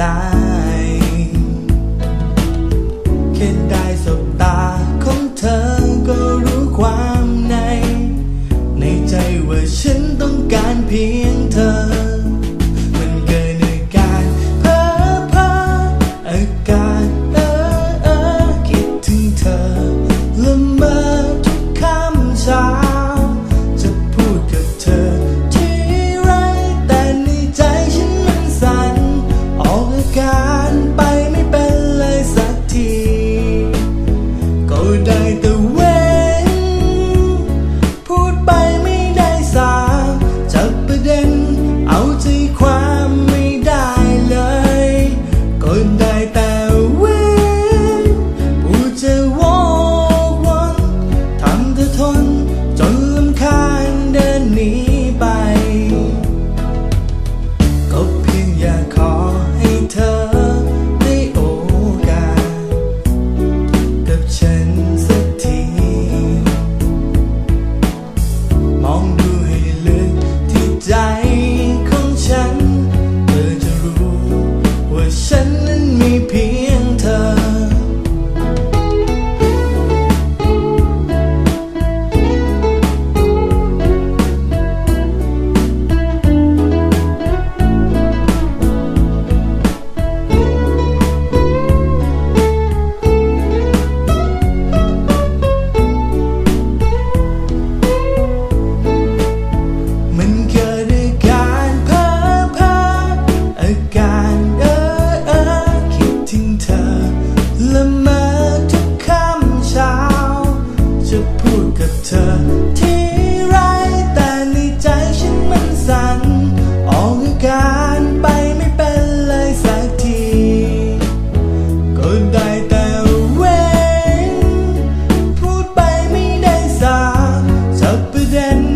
วััน ออกอาการไปไม่เป็นเลยสักทีก็ได้แต่เว้นพูดไปไม่ได้สาจักประเด็น